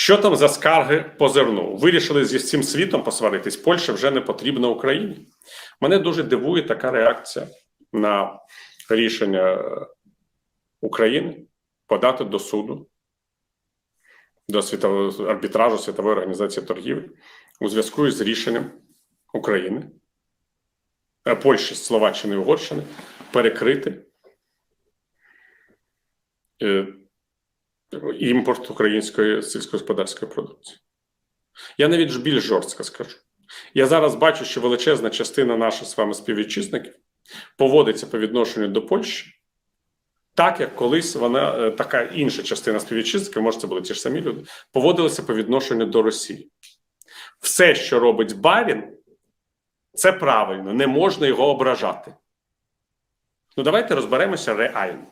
Що там за скарги по зерну? Вирішили зі всім світом посваритись. Польща вже не потрібна Україні. Мене дуже дивує така реакція на рішення України подати до суду, до світового арбітражу Світової організації торгівлі у зв'язку з рішенням України, е, Польщі, Словаччини і Угорщини перекрити е, імпорт української сільськогосподарської продукції. Я навіть більш жорстко скажу. Я зараз бачу, що величезна частина наших з вами співвітчизників поводиться по відношенню до Польщі, так як колись вона, е, така інша частина співвітчизників, може, це були ті ж самі люди, поводилася по відношенню до Росії. Все, що робить Барін, це правильно, не можна його ображати. Ну, давайте розберемося реально.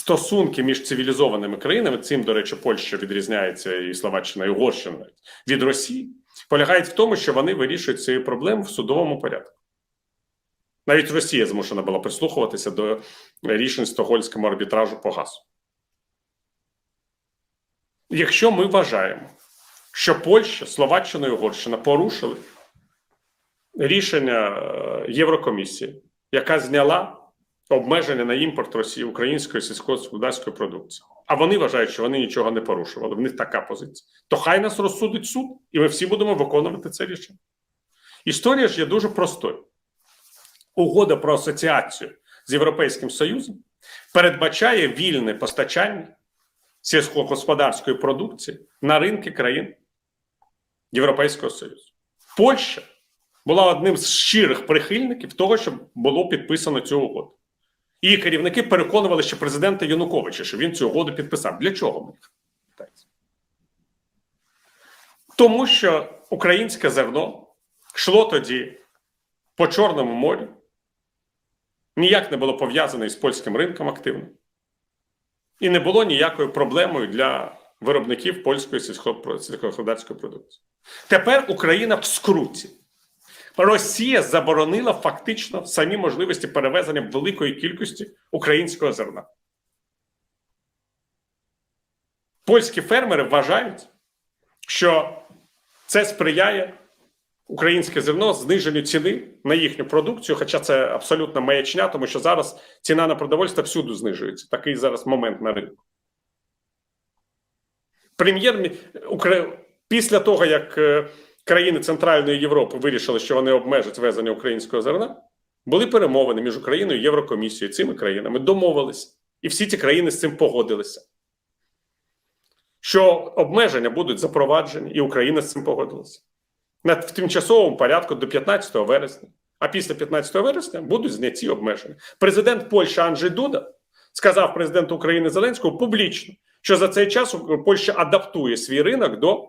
Стосунки між цивілізованими країнами, цим, до речі, Польща відрізняється і Словаччина, і Угорщина від Росії, полягають в тому, що вони вирішують ці проблеми в судовому порядку. Навіть Росія змушена була прислухуватися до рішень Стокгольмському арбітражу по газу. Якщо ми вважаємо, що Польща, Словаччина і Угорщина порушили рішення е, Єврокомісії, яка зняла обмеження на імпорт Росії української сільськогосподарської продукції. А вони вважають, що вони нічого не порушували. В них така позиція. То хай нас розсудить суд, і ми всі будемо виконувати це рішення. Історія ж є дуже простою. Угода про асоціацію з Європейським Союзом передбачає вільне постачання сільськогосподарської продукції на ринки країн Європейського Союзу. Польща була одним з щирих прихильників того, щоб було підписано цю угоду. Її керівники переконували ще президента Януковича, що він цю угоду підписав. Для чого? Тому що українське зерно йшло тоді по Чорному морю, ніяк не було пов'язане із польським ринком активно. І не було ніякою проблемою для виробників польської сільськогосподарської продукції. Тепер Україна в скруті. Росія заборонила фактично самі можливості перевезення великої кількості українського зерна. Польські фермери вважають, що це сприяє українське зерно зниженню ціни на їхню продукцію, хоча це абсолютно маячня, тому що зараз ціна на продовольство всюди знижується. Такий зараз момент на ринку. Прем'єр після того, як е, країни Центральної Європи вирішили, що вони обмежать везення українського зерна, були перемовини між Україною і Єврокомісією цими країнами домовилися. І всі ці країни з цим погодилися. Що обмеження будуть запроваджені, і Україна з цим погодилася. В тимчасовому порядку до 15 вересня. А після 15 вересня будуть зняті обмеження. Президент Польщі Анджей Дуда сказав президенту України Зеленському публічно, що за цей час Польща адаптує свій ринок до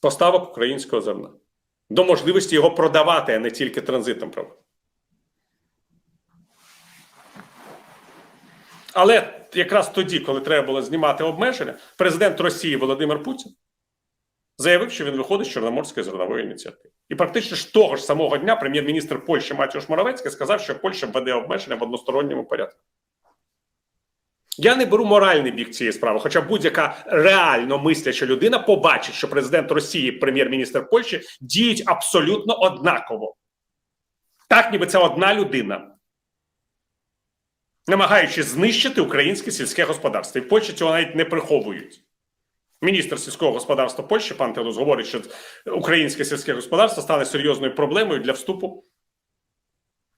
поставок українського зерна, до можливості його продавати, а не тільки транзитом проводити. Але якраз тоді, коли треба було знімати обмеження, президент Росії Володимир Путін заявив, що він виходить з Чорноморської зернової ініціативи. І практично ж того ж самого дня прем'єр-міністр Польщі Матіош Моровецький сказав, що Польща введе обмеження в односторонньому порядку. Я не беру моральний бік цієї справи, хоча будь-яка реально мисляча людина побачить, що президент Росії, прем'єр-міністр Польщі діють абсолютно однаково. Так, ніби це одна людина, намагаючись знищити українське сільське господарство. І в Польщі цього навіть не приховують. Міністр сільського господарства Польщі пан Телус говорить, що українське сільське господарство стане серйозною проблемою для вступу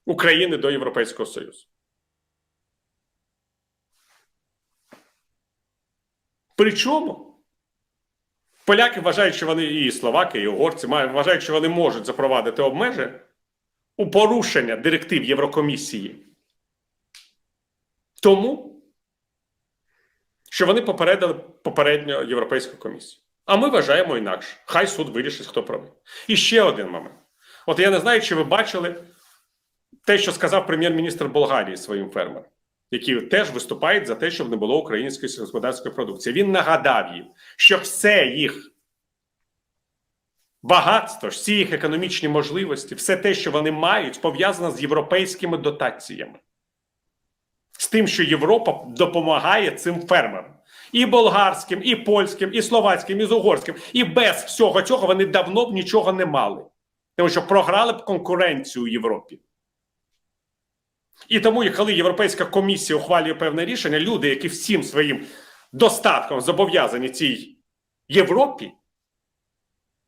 України до Європейського Союзу. Причому поляки вважають, що вони і словаки, і угорці вважають, що вони можуть запровадити обмеження у порушення директив Єврокомісії. Тому, що вони попередили попередньо Європейську комісію. А ми вважаємо інакше. Хай суд вирішить, хто правий. І ще один момент. От я не знаю, чи ви бачили те, що сказав прем'єр-міністр Болгарії своїм фермерам які теж виступають за те, щоб не було української сільськогосподарської продукції. Він нагадав їм, що все їх багатство, всі їх економічні можливості, все те, що вони мають, пов'язано з європейськими дотаціями, з тим, що Європа допомагає цим фермерам. і болгарським, і польським, і словацьким, і з угорським. І без всього цього вони давно б нічого не мали. Тому що програли б конкуренцію у Європі. І тому, коли Європейська комісія ухвалює певне рішення, люди, які всім своїм достатком зобов'язані цій Європі,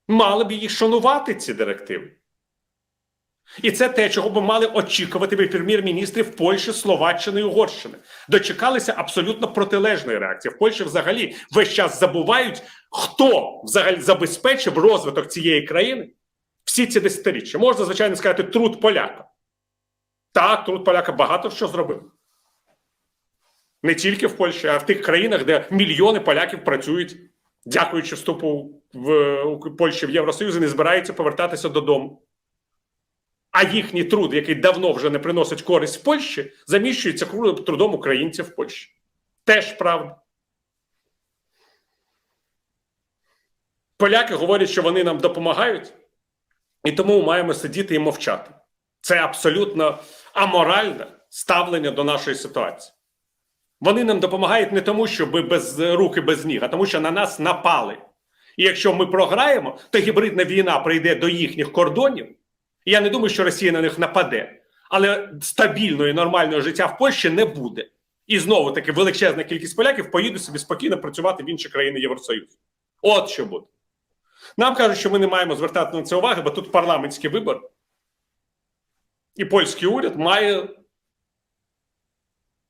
мали б їх шанувати, ці директиви. І це те, чого б мали очікувати би прем'єр-міністрів Польщі, Словаччини і Угорщини. Дочекалися абсолютно протилежної реакції. В Польщі взагалі весь час забувають, хто взагалі забезпечив розвиток цієї країни всі ці десятиріччя. Можна, звичайно, сказати, труд поляка. Так, труд поляка багато що зробив. Не тільки в Польщі, а в тих країнах, де мільйони поляків працюють, дякуючи вступу в Польщі в Євросоюз, і не збираються повертатися додому. А їхній труд, який давно вже не приносить користь в Польщі, заміщується трудом українців в Польщі. Теж правда. Поляки говорять, що вони нам допомагають, і тому маємо сидіти і мовчати. Це абсолютно аморальне ставлення до нашої ситуації. Вони нам допомагають не тому, що ми без руки, без ніг, а тому, що на нас напали. І якщо ми програємо, то гібридна війна прийде до їхніх кордонів. І я не думаю, що Росія на них нападе, але стабільного і нормального життя в Польщі не буде. І знову таки величезна кількість поляків поїде собі спокійно працювати в інші країни Євросоюзу. От що буде. Нам кажуть, що ми не маємо звертати на це уваги, бо тут парламентський вибор. І польський уряд має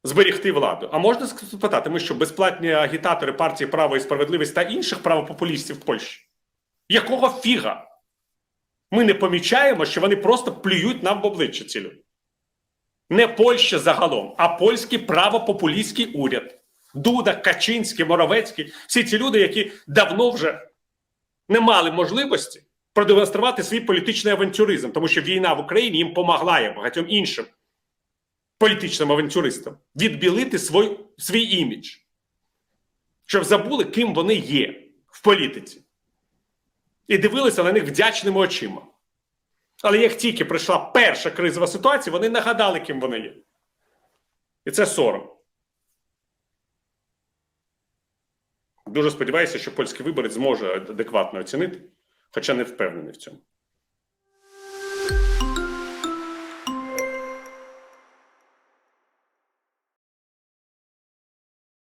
зберігти владу. А можна спитати, ми що безплатні агітатори партії Право і справедливість та інших правопопулістів в Польщі? Якого фіга? Ми не помічаємо, що вони просто плюють нам в обличчя ці люди. Не Польща загалом, а польський правопопулістський уряд. Дуда, Качинський, Моровецький всі ці люди, які давно вже не мали можливості продемонструвати свій політичний авантюризм, тому що війна в Україні їм помогла багатьом іншим політичним авантюристам відбілити свій, свій імідж, щоб забули, ким вони є в політиці. І дивилися на них вдячними очима. Але як тільки прийшла перша кризова ситуація, вони нагадали, ким вони є. І це сором. Дуже сподіваюся, що польський виборець зможе адекватно оцінити, хоча не впевнений в цьому.